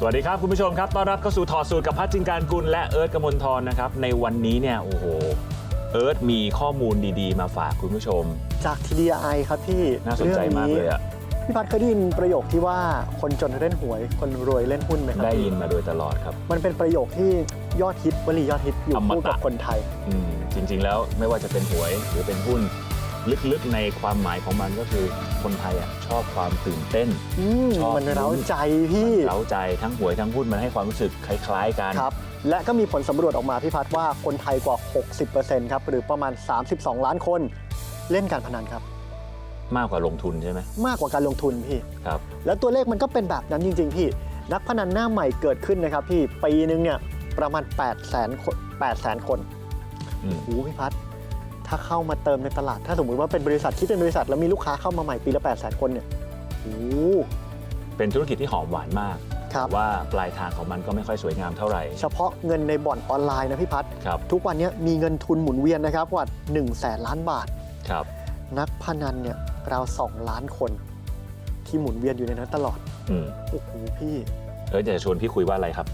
สวัสดีครับ คุณผู้ชมครับต้อนรับเข้าสู่ถอดสูตรกับพัชจินการกุลและเอิร์ธกมลทรนะครับในวันนี้เนี่ยโอ้โหเอิร์ธมีข้อมูลดีๆ มาฝากคุณผู้ชม จาก TDI ครับพี่น่าสนใจมากเลยอะพี่พัดเคยได้ยินประโยคที่ว่าคนจนเล่นหวย คนรวยเล่นหุ้นไหมครับได้ยินมาโดยตลอดครับ มันเป็นประโยคที่ยอดฮิตวลียอดฮิตอยู่อมตะคู่กับคนไทย อืมจริง ๆ แล้วไม่ว่าจะเป็นหวยหรือเป็นหุ้น ลึกๆในความหมายของมันก็คือคนไทยอะชอบความตื่นเต้นอืมชอบมันเร้าใจพี่มันเร้าใจทั้งหวยทั้งหุ้นมันให้ความรู้สึกคล้ายๆกันครับและก็มีผลสำรวจออกมาพี่พัดว่าคนไทยกว่า 60%ครับหรือประมาณ 32 ล้านคน เล่นการพนันครับ มากกว่าลงทุนใช่ไหมมากกว่าการลงทุนพี่ครับแล้วตัวเลขมันก็เป็นแบบนั้นจริง ๆ พี่ นักพนันหน้าใหม่เกิดขึ้นนะครับพี่ปีนึงเนี่ยประมาณ8 0 0 0 0 0 คน8 0 0 0 0คนอืมโอ้โหพี่พัด ถ้าเข้ามาเติมในตลาด ถ้าสมมุติว่าเป็นบริษัทที่เป็นบริษัทแล้วมีลูกค้าเข้ามาใหม่ปีละ8 0 0 0 0 0คนเนี่ยโอ้โห เป็นธุรกิจที่หอมหวานมากครับ แต่ว่าปลายทางของมันก็ไม่ค่อยสวยงามเท่าไหร่เฉพาะเงินในบ่อนออนไลน์นะพี่พัดครับทุกวันเนี้มีเงินทุนหมุนเวียนนะครับกว่า1 0 0 0 0แสนล้านบาท ครับ นักพนันเนี่ยราว2ล้านคน ที่หมุนเวียนอยู่ในนั้นตลอดอืมโอ้โหพี่ เอิร์ธอยากจะชวนพี่คุยว่าอะไรครับ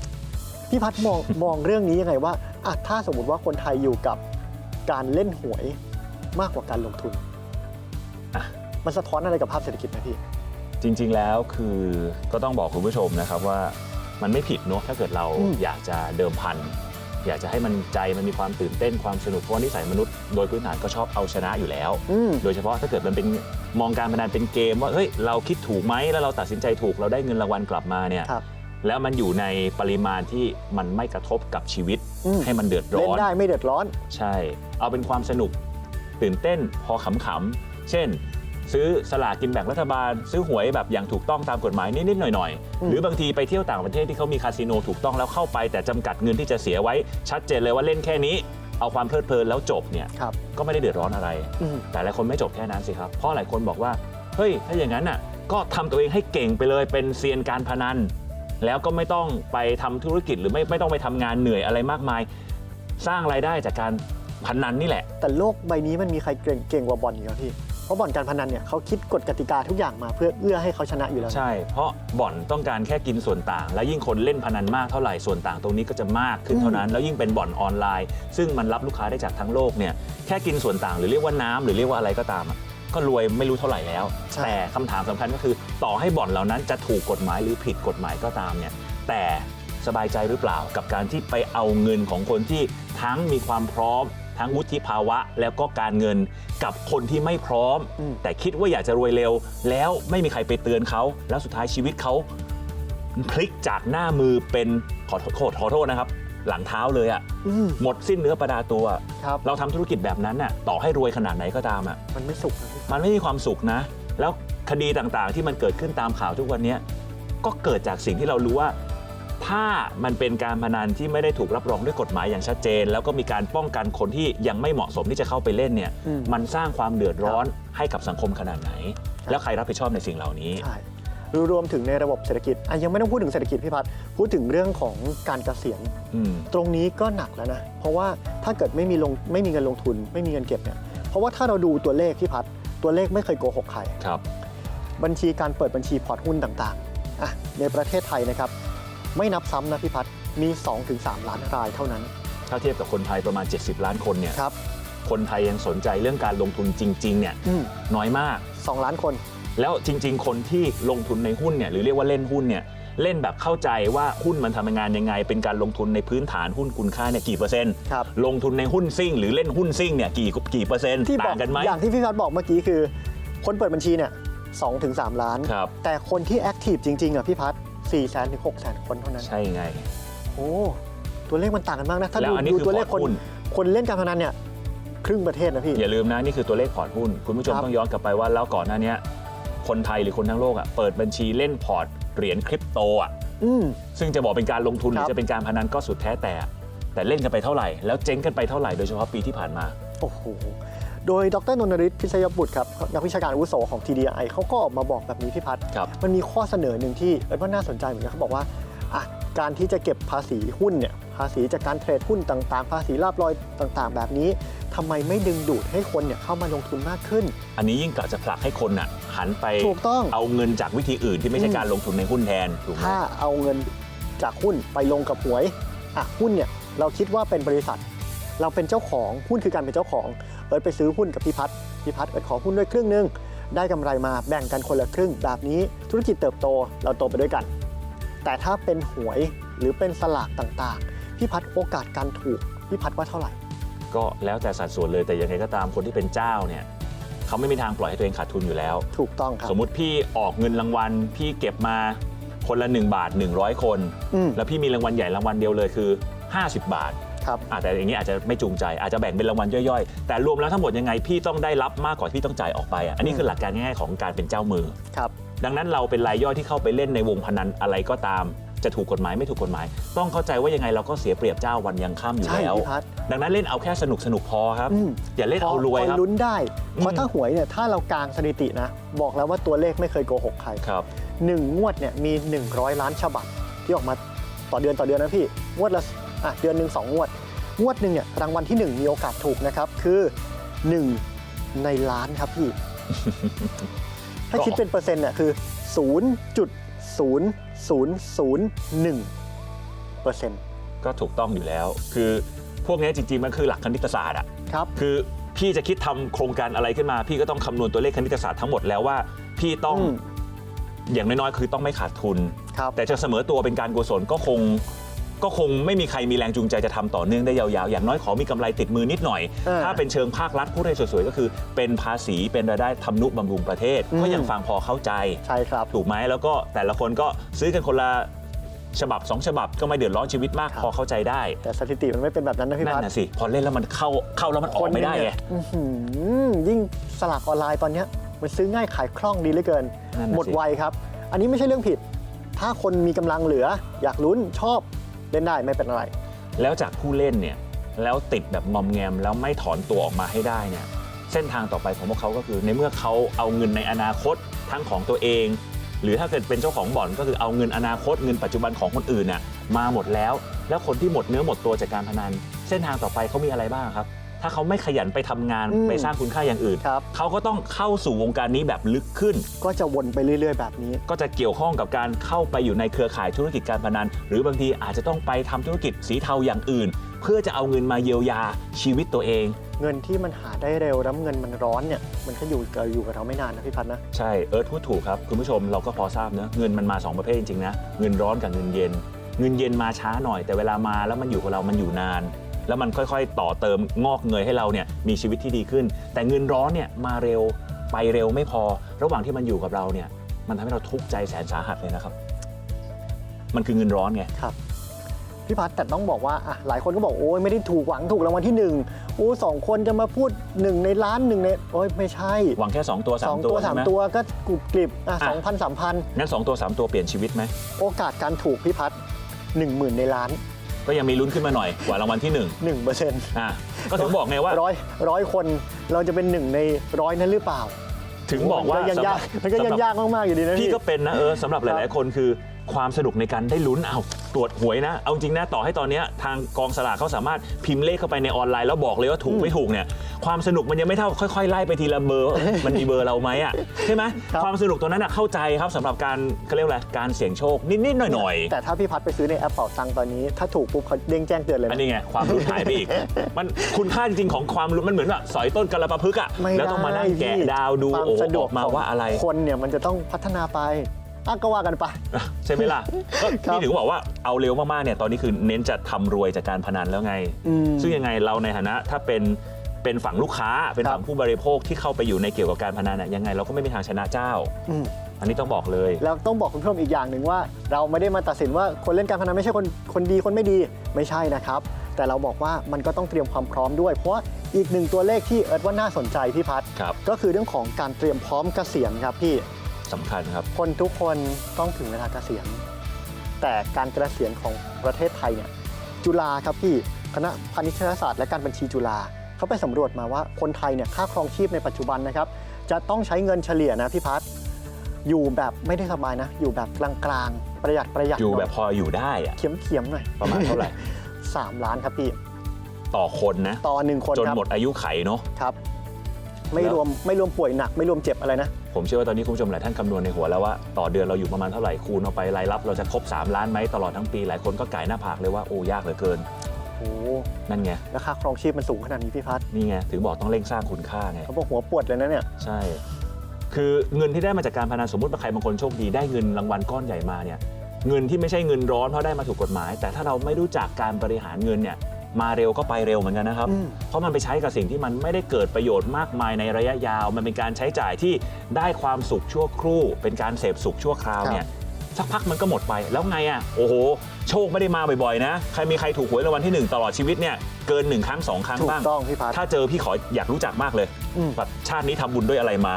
พี่พัดมอง มองเรื่องนี้ยังไงว่าอะถ้าสมมติว่าคนไทยอยู่กับ การเล่นหวยมากกว่าการลงทุนอะมันสะท้อนอะไรกับภาพเศรษฐกิจไหมพี่ จริงๆแล้วคือก็ต้องบอกคุณผู้ชมนะครับว่ามันไม่ผิดเนอะถ้าเกิดเราอืม อยากจะเดิมพัน อยากจะให้มันใจมันมีความตื่นเต้นความสนุกเพราะว่านิสัยมนุษย์โดยพื้นฐานก็ชอบเอาชนะอยู่แล้ว อืม โดยเฉพาะถ้าเกิดมันเป็นมองการพนันเป็นเกมว่าเฮ้ยเราคิดถูกไหมแล้วเราตัดสินใจถูกเราได้เงินรางวัลกลับมาเนี่ยครับ แล้วมันอยู่ในปริมาณที่มันไม่กระทบกับชีวิต อืม ให้มันเดือดร้เล่อนน ได้ไม่เดือดร้อน ใช่ เอาเป็นความสนุก ตื่นเต้นพอขำๆ เช่น ซื้อสลากกินแบ่งรัฐบาล ซื้อหวยแบบอย่างถูกต้องตามกฎหมายนิดๆหน่อยอืๆมหรือบางทีไปเที่ยวต่างประเทศที่เขามีคาสิโนถูกต้องแล้วเข้าไป แต่จำกัดเงินที่จะเสียไว้ ชัดเจนเลยว่าเล่นแค่นี้ เอาความเพลิดเพลินแล้วจบเนี่ยครับ ก็ไม่ได้เดือดร้อนอะไร อืม แต่หลายคนไม่จบแค่นั้นสิครับ เพราะหลายคนบอกว่า เฮ้ย ถ้าอย่างนั้นน่ะ ก็ทำตัวเองให้เก่งไปเลย เป็นเซียนการพนัน แล้วก็ไม่ต้องไปทำธุรกิจหรือไม่ไม่ต้องไปทำงานเหนื่อยอะไรมากมาย สร้างรายได้จากการพนันนี่แหละ แต่โลกใบนี้มันมีใครเก่งเก่งกว่าบอลอีกครับพี่ เพราะบ่อนการพนันเนี่ยเขาคิดกฎกติกาทุกอย่างมาเพื่อเอื้อให้เขาชนะอยู่แล้วใช่ เพราะบ่อนต้องการแค่กินส่วนต่าง และยิ่งคนเล่นพนันมากเท่าไหร่ส่วนต่างตรงนี้ก็จะมากขึ้นเท่านั้น แล้วยิ่งเป็นบ่อนออนไลน์ ซึ่งมันรับลูกค้าได้จากทั้งโลกเนี่ยแค่กินส่วนต่างหรือเรียกว่าน้ำหรือเรียกว่าอะไรก็ตามอะ ก็รวยไม่รู้เท่าไหร่แล้ว ใช่ แต่คำถามสำคัญก็คือ ต่อให้บ่อนเหล่านั้นจะถูกกฎหมายหรือผิดกฎหมายก็ตามเนี่ยแต่สบายใจหรือเปล่ากับการที่ไปเอาเงินของคนที่ทั้งมีความพร้อม ทั้งวุฒิภาวะแล้วก็การเงินกับคนที่ไม่พร้อมอืมแต่คิดว่าอยากจะรวยเร็ว แล้วไม่มีใครไปเตือนเขา แล้วสุดท้ายชีวิตเขา พลิกจากหน้ามือเป็นขอโทษขอโทษนะครับ หลังเท้าเลยอะอืมหมดสิ้นเนื้อประดาตัวครับ เราทำธุรกิจแบบนั้นน่ะต่อให้รวยขนาดไหนก็ตามอะมันไม่สุขนะพี่มันไม่มีความสุขนะ แล้วคดีต่างๆที่มันเกิดขึ้นตามข่าวทุกวันเนี้ยก็เกิดจากสิ่งที่เรารู้ว่า ถ้ามันเป็นการพนันที่ไม่ได้ถูกรับรองด้วยกฎหมายอย่างชัดเจน แล้วก็มีการป้องกันคนที่ยังไม่เหมาะสมที่จะเข้าไปเล่นเนี่ย อืม มันสร้างความเดือดร้อนให้กับสังคมขนาดไหน แล้วใครรับผิดชอบในสิ่งเหล่านี้ ใช่ รวมถึงในระบบเศรษฐกิจอะยังไม่ต้องพูดถึงเศรษฐกิจพี่พัดพูดถึงเรื่องของการเกษียณ อืม ตรงนี้ก็หนักแล้วนะ เพราะว่าถ้าเกิดไม่มีลงไม่มีเงินลงทุน ไม่มีเงินเก็บเนี่ย เพราะว่าถ้าเราดูตัวเลขพี่พัดตัวเลขไม่เคยโกหกใคร ครับ บัญชีการเปิดบัญชีพอร์ตหุ้นต่างๆอะในประเทศไทยนะครับ ไม่นับซ้ำนะพี่พัดมี 2-3 ล้านรายเท่านั้นถ้าเทียบกับคนไทยประมาณ 70 ล้านคนเนี่ย ครับ คนไทยยังสนใจเรื่องการลงทุนจริง ๆ เนี่ย อืมน้อยมาก สองล้านคน แล้วจริง ๆ คนที่ลงทุนในหุ้นเนี่ยหรือเรียกว่าเล่นหุ้นเนี่ยเล่นแบบเข้าใจว่าหุ้นมันทำงานยังไง เป็นการลงทุนในพื้นฐานหุ้นคุณค่าเนี่ยกี่เปอร์เซ็นต์ครับลงทุนในหุ้นซิ่ง หรือเล่นหุ้นซิ่งเนี่ยกี่กี่เปอร์เซ็นต์ที่บอต่ากงกันไหม อย่างที่พี่พัดบอกเมื่อกี้คือ คนเปิดบัญชีเนี่ย2-3ล้าน ครับ แต่คนที่แอคทีฟจริงๆอะพี่พัด4แสนถึง6แสนคนเท่านั้น ใช่ไง โอ้ตัวเลขมันต่างกันมากนะ ถ้าแล้วดูอันนี้ดูคือตัวเลขพคอร์นตหุ้น คนเล่นการพนันเนี่ย ครึ่งประเทศนะพี่ อย่าลืมนะ นี่คือตัวเลขพอร์ตหุ้น คุณผู้ชมครับต้องย้อนกลับไปว่าแล้วก่อนหน้าเนี้ย คนไทยหรือคนทั้งโลกอะเปิดบัญชีเล่นพอร์ตเหรียญคริปโตอะอืม ซึ่งจะบอกเป็นการลงทุนหครืรัอบ จะเป็นการพนันก็สุดแท้แต่ แต่เล่นกันไปเท่าไหร่แล้วเจ๊งกันไปเท่าไหร่โดยเฉพาะปีที่ผ่านมา โอ้โห โดยดรนนทริศพิชยบุตรครับ นักวิชาการอาวุโสของ TDI เขาก็ออกมาบอกแบบนี้พี่พัฒน์ครับ มันมีข้อเสนอหนึ่งที่เอ้ยว่าน่าสนใจเหมือนกันเขาบอกว่าอะ การที่จะเก็บภาษีหุ้นเนี่ยภาษีจากการเทรดหุ้นต่างๆ ภาษีลาบลอยต่างๆ แบบนี้ทำไมไม่ดึงดูดให้คนเนี่ยเข้ามาลงทุนมากขึ้น อันนี้ยิ่งกะจะผลักให้คนน่ะหันไปถูกต้องเอาเงินจากวิธีอื่นที่ไม่ใช่อืมการลงทุนในหุ้นแทนถูกไหมถ้าเอาเงินจากหุ้นไปลงกับหวยอะหุ้นเนี่ยเราคิดว่าเป็นบริษัท เราเป็นเจ้าของหุ้นคือการเป็นเจ้าของเอิร์ธไปซื้อหุ้นกับพี่พัฒน์พี่พัฒน์เอิร์ธขอหุ้นด้วยครึ่งหนึงได้กำไรมาแบ่งกันคนละครึ่งแบบนี้ธุรกิจเติบโตเราโตไปด้วยกัน แต่ถ้าเป็นหวยหรือเป็นสลากต่างๆ พี่พัฒน์โอกาสการถูก พี่พัฒน์ว่าเท่าไหร่ ก็แล้วแต่สัดส่วนเลยแต่ยังไงก็ตามคนที่เป็นเจ้าเนี่ยเขาไม่มีทางปล่อยให้ตัวเองขาดทุนอยู่แล้ว ถูกต้องครับ สมมุติพี่ออกเงินรางวัล พี่เก็บมาคนละ 1 บาท 100 คน อืม แล้วพี่มีรางวัลใหญ่รางวัลเดียวเลยคือ 50 บาทครับอาแต่อย่างนี้อาจจะไม่จูงใจ อาจจะแบ่งเป็นรางวัลย่อยๆ แต่รวมแล้วทั้งหมดยังไงพี่ต้องได้รับมากกว่าที่ต้องจ่ายออกไปอะอันนี้คือหลักการง่ายๆของการเป็นเจ้ามือ ครับ ดังนั้นเราเป็นรายย่อยที่เข้าไปเล่นในวงพนันอะไรก็ตาม จะถูกกฎหมายไม่ถูกกฎหมาย ต้องเข้าใจว่ายังไงเราก็เสียเปรียบเจ้าวันยังค่ำอยู่ใช่แล้วพี่พัฒน์ดังนั้นเล่นเอาแค่สนุกสนุกๆพอครับ อืม อย่าเล่นเอารวยพครับ ลุ้นได้อืมเพราะถ้าหวยเนี่ยถ้าเรากางสถิตินะ บอกแล้วว่าตัวเลขไม่เคยโกหกใครครับ หนึ่งงวดเนี่ยมี 100 ล้านฉบับ ที่ออกมาต่อเดือนต่อเดือนนะพี่งวดละอะเดือนหนึ่งสองงวด งวดหนึ่งเนี่ยรางวัลที่1มีโอกาสถูกนะครับคือ 1 ในล้านครับพี่ ถ้าคิดเป็นเปอร์เซ็นต์เนี่ยคือ 0.0001เปอร์เซ็นต์ก็ถูกต้องอยู่แล้ว คือพวกนี้จริงๆ มันคือหลักคณิตศาสตร์อะครับคือพี่จะคิดทำโครงการอะไรขึ้นมา พี่ก็ต้องคำนวณตัวเลขคณิตศาสตร์ทั้งหมดแล้วว่า พี่ต้องอืมอย่างน้อยๆ คือต้องไม่ขาดทุนครับแต่จะเสมอตัวเป็นการกุศลก็คง ก็คงไม่มีใครมีแรงจูงใจจะทำต่อเนื่องได้ยาวๆ อย่างน้อยขอมีกำไรติดมือนิดหน่อยอ่าถ้าเป็นเชิงภาครัฐพูดให้สวยๆ ก็คือ เป็นภาษีเป็นรายได้ทำนุบำรุงประเทศอืม ก็ยังฟังพอเข้าใจ ใช่ครับ ถูกไหมแล้วก็แต่ละคนก็ซื้อกันคนละฉบับสองฉบับก็ไม่เดือดร้อนชีวิตมากครับ พอเข้าใจได้แต่สถิติมันไม่เป็นแบบนั้นนะพี่นั่พัฒนน์น่ะสิพอเล่นแล้วมันเข้าเข้าแล้วมันออกไม่ได้ไง เนี่ยอื้อหือยิ่งสลากออนไลน์ตอนเนี้ยมันซื้อง่ายขายคล่องดีเหลือเกิน นั่นน่ะสิ หมดไวครับ อันนี้ไม่ใช่เรื่องผิด ถ้าคนมีกำลังเหลือ อยากลุ้นชอบ เล่นได้ไม่เป็นอะไร แล้วจากผู้เล่นเนี่ยแล้วติดแบบงอมแงมแล้วไม่ถอนตัวออกมาให้ได้เนี่ยเส้นทางต่อไปของพวกเขาก็คือ ในเมื่อเขาเอาเงินในอนาคตทั้งของตัวเอง หรือถ้าเกิดเป็นเจ้าของบ่อนก็คือเอาเงินอนาคตเงินปัจจุบันของคนอื่นน่ะมาหมดแล้ว แล้วคนที่หมดเนื้อหมดตัวจากการพนัน เส้นทางต่อไปเขามีอะไรบ้างครับ ถ้าเขาไม่ขยันไปทำงานอืมไปสร้างคุณค่าอย่างอื่น ครับ เขาก็ต้องเข้าสู่วงการนี้แบบลึกขึ้น ก็จะวนไปเรื่อยๆ แบบนี้ ก็จะเกี่ยวข้องกับการเข้าไปอยู่ในเครือข่ายธุรกิจการพนัน หรือบางทีอาจจะต้องไปทำธุรกิจสีเทาอย่างอื่น เพื่อจะเอาเงินมาเยียวยาชีวิตตัวเอง เงินที่มันหาได้เร็วแล้วเงินมันร้อนเนี่ยมันก็อยู่กับอยู่กับเราไม่นานนะพี่พัฒน์นะ ใช่ เอิร์ธพูดถูกครับ คุณผู้ชมเราก็พอทราบเนอะเงินมันมา2ประเภทจริงๆนะ เงินร้อนกับเงินเย็น เงินเย็นมาช้าหน่อยแต่เวลามาแล้วมันอยู่กับเรามันอยู่นาน แล้วมันค่อยๆ ต่อเติมงอกเงยให้เราเนี่ยมีชีวิตที่ดีขึ้น แต่เงินร้อนเนี่ยมาเร็วไปเร็วไม่พอ ระหว่างที่มันอยู่กับเราเนี่ยมันทำให้เราทุกข์ใจแสนสาหัสเลยนะครับ มันคือเงินร้อนไง ครับพี่พัฒน์แต่ต้องบอกว่าอะหลายคนก็บอกโอ้ยไม่ได้ถูกหวังถูกรางวัลที่หนึ่งโอ้สองคนจะมาพูดหนึ่งในล้านหนึ่งในโอ้ยไม่ใช่หวังแค่ 2 ตัวสอง3ตัตัววสามใช่ไหม ตัวก็กรุบกริบอะอะ สองพันสามพันงั้น2ตัว 3 ตัวเปลี่ยนชีวิตไหมโอกาสการถูกพี่พัฒน์หนึ่งหมื่นในล้าน ก็ยังมีลุ้นขึ้นมาหน่อยกว่ารางวัลที่1หนึ่งเปอร์เซ็นต์อะก็ถึงบอกไงว่าร้อยร้อยคนเราจะเป็นหนึ่งในร้อยนั้นหรือเปล่า ถึงบอกว่ามันยังสำหยารักบมันก็ยังสำหรับยากมากๆอยู่ดีนะพี่พี่ก็เป็นนะเออสำหรับหครัลายบๆคนคือ ความสนุกในการได้ลุ้นเอาตรวจหวยนะ เอาจริงนะต่อให้ตอนเนี้ยทางกองสลากเขาสามารถพิมพ์เลขเข้าไปในออนไลน์แล้วบอกเลยว่าถูกไม่ถูกเนี่ยความสนุกมันยังไม่เท่าค่อยๆไล่ไปทีละเบอร์มันมีเบอร์เราไหมอะใช่ไหมครับ ความสนุกตัวนั้นอะเข้าใจครับสำหรับการเขาเรียกว่าอะไรการเสี่ยงโชคนิดๆหน่อยแต่ถ้าพี่พัฒน์ไปซื้อในแอปเป่าตังค์ตอนนี้ ถ้าถูกปุ๊บเขาเด้งแจ้งเตือนเลยๆอันนะ นี้ไง ความลุ้นหายไปอีก มันคุณค่าจริงๆของความลุ้นมันเหมือนแบบสอยต้นกระปะพึกษ์อะไม่แล้วต้องมานั่งแกะพี่ดาวดู ความโอ้โหสะดอวอกกมาของว่าอะไร คนเนี่ยมันจะต้องพัฒนาไป อะก็ว่ากันไป ใช่ไหมล่ะก็ครับพี่ถึงบอกว่าเอาเร็วมากๆเนี่ยตอนนี้คือเน้นจะทำรวยจากการพนันแล้วไงอืมซึ่งยังไงเราในฐานะถ้าเป็นเป็นฝั่งลูกค้าเป็นฝั่งผู้บริโภคที่เข้าไปอยู่ในเกี่ยวกับการพนันน่ะยังไงเราก็ไม่มีทางชนะเจ้าอืมอันนี้ต้องบอกเลย แล้วต้องบอกคุณผู้ชมอีกอย่างหนึ่งว่า เราไม่ได้มาตัดสินว่าคนเล่นการพนันไม่ใช่คนคนดีคนไม่ดีไม่ใช่นะครับ แต่เราบอกว่ามันก็ต้องเตรียมความพร้อมด้วย เพราะว่าอีกหนึ่งตัวเลขที่เอิร์ธว่าน่าสนใจพี่พัฒน์ครับก็คือเรื่องของการเตรียมพร้อมเกษียณครับพี่ สำคัญครับคนทุกคนต้องถึงเวลาเกษียณ แต่การเกษียณของประเทศไทยเนี่ยจุฬาครับพี่คณะพาณิชยศาสตร์และการบัญชีจุฬาเขาไปสำรวจมาว่าคนไทยเนี่ยค่าครองชีพในปัจจุบันนะครับ จะต้องใช้เงินเฉลี่ยนะพี่พัฒน์อยู่แบบไม่ได้สบายนะ อยู่แบบกลางๆ ประหยัดประหยัดอยู่หน่แบบพออยู่ได้อะเขียมเขียมๆหน่อยประมาณเท่าไหร่สามล้านครับพี่ ต่อคนนะ ต่อหนึ่งคนจนครับหมดอายุไขเนาะครับ ไม่แล้วรวมไม่รวมป่วยหนักไม่รวมเจ็บอะไรนะ ผมเชื่อว่าตอนนี้คุณผู้ชมหลายท่านคำนวณในหัวแล้วว่าต่อเดือนเราอยู่ประมาณเท่าไหร่คูณเอาไปรายรับเราจะครบ 3 ล้านไหมตลอดทั้งปี หลายคนก็ก่ายหน้าผากเลยว่าโอ้ยากเหลือเกินโอ้โหนั่นไงราคาครองชีพมันสูงขนาดนี้พี่พัฒน์นี่ไงถึงบอกต้องเร่งสร้างคุณค่าไงเขาบอกหัวปวดเลยนะเนี่ยใช่ คือเงินที่ได้มาจากการพนันสมมติว่าใครบางคนโชคดีได้เงินรางวัลก้อนใหญ่มาเนี่ยเงินที่ไม่ใช่เงินร้อนเพราะได้มาถูกกฎหมาย แต่ถ้าเราไม่รู้จักการบริหารเงินเนี่ย มาเร็วก็ไปเร็วเหมือนกันนะครับอืมเพราะมันไปใช้กับสิ่งที่มันไม่ได้เกิดประโยชน์มากมายในระยะยาว มันเป็นการใช้จ่ายที่ได้ความสุขชั่วครู่ เป็นการเสพสุขชั่วคราวเนี่ยสักพักมันก็หมดไปแล้วไงอะโอ้โห โชคไม่ได้มาบ่อยๆนะ ใครมีใครถูกหวยรางวัลที่หนึ่งตลอดชีวิตเนี่ยเกินหนึ่งครั้งสองครั้งถูกบ้าง ต้องพี่พัฒน์ถ้าเจอพี่ขออยากรู้จักมากเลยอืมแบบชาตินี้ทำบุญด้วยอะไรมา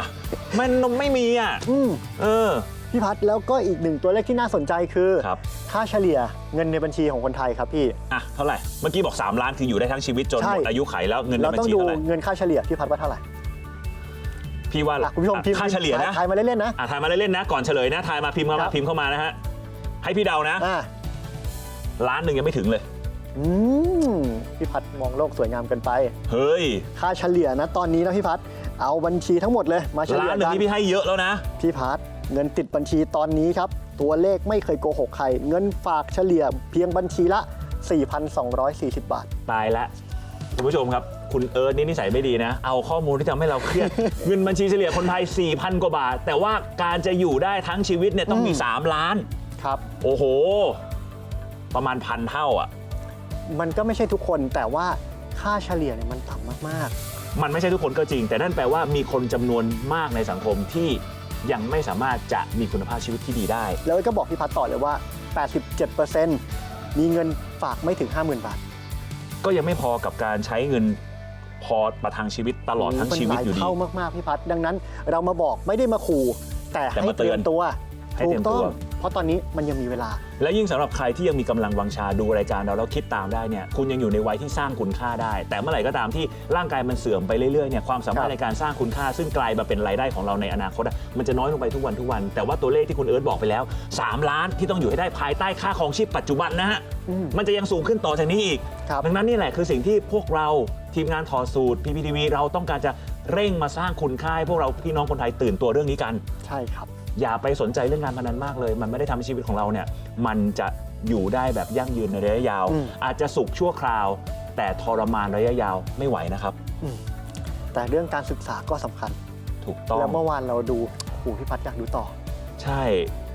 มันไม่มีอะอืมเออ พี่พัฒน์แล้วก็อีกหนึ่งตัวเลขที่น่าสนใจคือครับค่าเฉลี่ยเงินในบัญชีของคนไทยครับพี่อะเท่าไหร่เมื่อกี้บอก 3 ล้านคืออยู่ได้ทั้งชีวิตจนใช่หมดอายุไขแล้วเงินในเราบัญต้องชีดูเท่าไหร่เงินค่าเฉลี่ยพี่พัฒน์ว่าเท่าไหร่พี่ว่าอะคุณผู้ชมอะพิมพ์ค่าเฉลี่ยนะทายมาเล่นๆนะ อะทายมาเล่นๆนะ ก่อนเฉลยนะทายมาพิมพ์เข้าครัมาบ พิมพ์เข้ามานะฮะให้พี่เดานะ อ่าล้านหนึ่งยังไม่ถึงเลย อืมพี่พัฒน์มองโลกสวยงามเกันไป เฮ้ยค่าเฉลี่ยนะตอนนี้นะพี่พัฒน์เอาบัญชีทั้งหมดเลยมาเฉล้าลี่ยนหนึ่งกันนี่พี่ให้เยอะแล้วนะ พี่พัฒน์ เงินติดบัญชีตอนนี้ครับ ตัวเลขไม่เคยโกหกใคร เงินฝากเฉลี่ยเพียงบัญชีละ 4,240 บาท ตายแล้วคุณผู้ชมครับ คุณเอิร์ธนี่นิสัยไม่ดีนะ เอาข้อมูลที่ทำให้เราเครียด เงินบัญชีเฉลี่ยคนไทย 4,000 กว่าบาท แต่ว่าการจะอยู่ได้ทั้งชีวิตเนี่ยต้องมีอืม3ล้าน ครับ โอ้โห ประมาณพันเท่าอะ มันก็ไม่ใช่ทุกคนแต่ว่าค่าเฉลี่ยเนี่ยมันต่ำมากมันไม่ใช่ทุกคนก็จริง แต่นั่นแปลว่ามีคนจำนวนมากในสังคมที่ ยังไม่สามารถจะมีคุณภาพชีวิตที่ดีได้ๆแล้วก็บอกพี่พัฒน์ต่อเลยว่า 87%มีเงินฝากไม่ถึง 50,000 บาท ก็ยังไม่พอกับการใช้เงินพอประทังชีวิตตลอดทั้งชีวิตอยู่มันหลาดีเท่ามากๆพี่พัฒน์ดังนั้นเรามาบอกไม่ได้มาขู่แต่แต่ให้มาเตืเตรีอยนมตัวให้ถูเตรีกยมต้ตัองว เพราะตอนนี้มันยังมีเวลา และยิ่งสำหรับใครที่ยังมีกำลังวังชาดูรายการเราแล้วคิดตามได้เนี่ยคุณยังอยู่ในวัยที่สร้างคุณค่าได้ แต่เมื่อไหร่ก็ตามที่ร่างกายมันเสื่อมไปเรื่อยๆเนี่ยความสามารครัถบในการสร้างคุณค่า ซึ่งกลายมาเป็นรายได้ของเราในอนาคตอะมันจะน้อยลงไปทุกวันทุกวัน แต่ว่าตัวเลขที่คุณเอิร์ธบอกไปแล้ว 3 ล้านที่ต้องอยู่ให้ได้ภายใต้ค่าครองชีพปัจจุบันนะฮะ อืม มันจะยังสูงขึ้นต่อจากนี้อีก ครับดังนั้นนี่แหละคือสิ่งที่พวกเราทีมงานถอดสูตร PPTV เราต้องการจะเร่งมาสร้างคุณค่าให้พวกเราพี่น้องคนไทยตื่นตัวเรื่องนี้กัน ใช่ครับ อย่าไปสนใจเรื่องการพนันมากเลย มันไม่ได้ทำให้ชีวิตของเราเนี่ยมันจะอยู่ได้แบบยั่งยืนในระยะยาวอืมอาจจะสุขชั่วคราว แต่ทรมานระยะยาวไม่ไหวนะครับแต่เรื่องการศึกษาก็สำคัญ ถูกต้อง แล้วเมื่อวานเราดูโอ้โหพี่พัฒน์อยากดูต่อ ใช่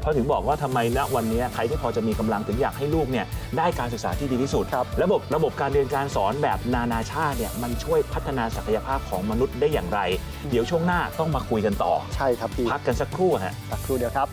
เพราะถึงบอกว่าทำไมณวันนี้ใครที่พอจะมีกำลังถึงอยากให้ลูกเนี่ยได้การศึกษาที่ดีที่สุดครับระบบระบบการเรียนการสอนแบบนานาชาติเนี่ยมันช่วยพัฒนาศักยภาพของมนุษย์ได้อย่างไร เดี๋ยวช่วงหน้าต้องมาคุยกันต่อ ใช่ครับพี่พักกันสักครู่ฮะ สักครู่เดียวครับ